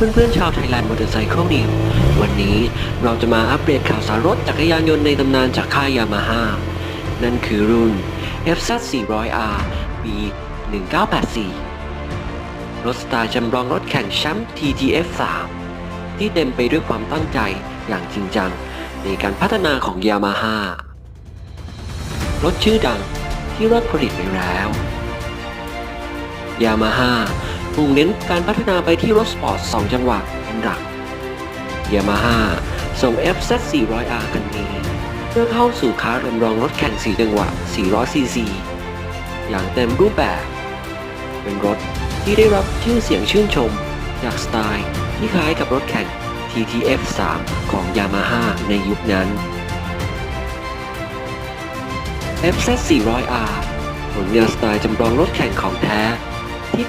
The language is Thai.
เพื่อนๆชาว Thailand Motorcycle News วันนี้เราจะมาอัปเดตข่าวสารรถจักรยานยนต์ในตำนานจากค่ายยามาฮ่านั่นคือรุ่น FZ 400R B 1984 รถสไตล์จำลองรถแข่งแชมป์ TTF 3 ที่เต็มไปด้วยความตั้งใจอย่างจริงจัง ในการพัฒนาของยามาฮ่ารถชื่อดังที่เลิกผลิตไปแล้วยามาฮ่า งเน้นการพัฒนาไปที่รถสปอร์ต 2 จังหวะเป็นหลักยามาฮ่าส่ง FZ 400R คันนี้เพื่อเข้าสู่ค้าจำลองรถแข่ง 4 จังหวะ 400cc อย่างเต็มรูปแบบ เป็นรถที่ได้รับชื่อเสียงชื่นชม จากสไตล์ที่คล้ายกับรถแข่ง TTF 3 ของ Yamaha ในยุคนั้น FZ 400R ผลงานสไตล์จำลองรถแข่งของแท้